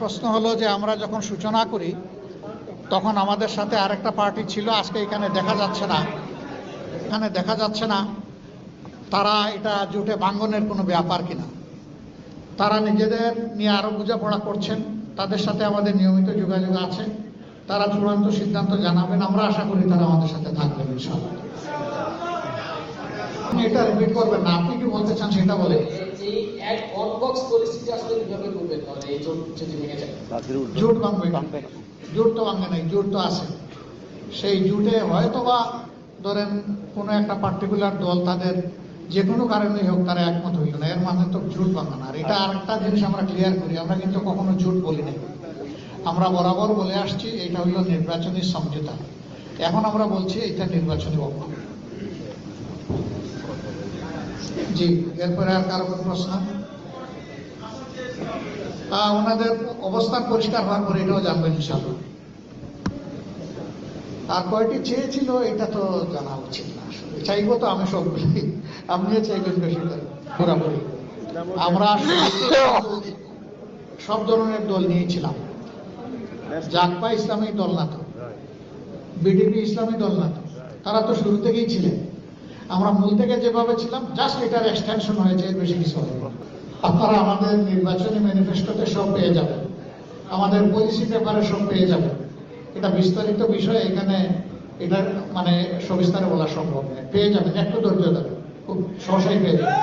প্রশ্ন হলো যে আমরা যখন সূচনা করি, তখন আমাদের সাথে আরেকটা পার্টি ছিল, আজকে এখানে দেখা যাচ্ছে না। এখানে দেখা যাচ্ছে না তারা এটা জোটে ভাঙ্গনের কোনো ব্যাপার কিনা। তারা নিজেদের নিয়ে আরও বোঝাপড়া করছেন, তাদের সাথে আমাদের নিয়মিত যোগাযোগ আছে। তারা চূড়ান্ত সিদ্ধান্ত জানাবেন, আমরা আশা করি তারা আমাদের সাথে থাকবেন এটা রিপিট করবেন না, আপনি কি বলতে চান সেটা বলে এক অনবক্স পরিস্থিতি আসলে কীভাবে জোট যদি ভেঙে যায় জোট ভাঙবে জোট তো ভাঙে নাই জোট তো আছে। সেই জোটে হয়তো বা ধরেন কোনো একটা পার্টিকুলার দল তাদের যে কোনো কারণেই হোক তারা একমত হইল না এর মানে তো জোট ভাঙা না। আর এটা আরেকটা জিনিস আমরা ক্লিয়ার করি আমরা কিন্তু কখনো জোট বলি নাই। আমরা বরাবর বলে আসছি এটা হইল নির্বাচনী সমঝোতা। এখন আমরা বলছি এটা নির্বাচনী বক্তব্য জি এরপরে আর কারও কোনো প্রশ্ন? ওনাদের অবস্থান পরিষ্কার হওয়ার পরে এটাও জানবেন ইনশাল্লাহ আর কয়টি চেয়েছিল, এটা তো জানা উচিত না আসলে। চাইব তো আমি সবগুলি আপনিও চাইবেন বেশি পুরাপুরি। আমরা সব ধরনের দল নিয়েছিলাম। জাকপা ইসলামী দল না তো। বিডিপি ইসলামী দল না তো। তারা তো শুরু থেকেই ছিলেন। আমরা মূল থেকে যেভাবে ছিলাম, জাস্ট এটার এক্সটেনশন হয়েছে, বেশি কিছু হয়নি। আপনারা আমাদের নির্বাচনী ম্যানিফেস্টোতে সব পেয়ে যাবেন। আমাদের পলিসি পেপারে সব পেয়ে যাবেন। এটা বিস্তারিত বিষয়, এখানে এটা মানে সবিস্তারে বলা সম্ভব নয়। পেয়ে যাবেন, একটু ধৈর্য ধরে খুব সহসাই পেয়ে যাবেন।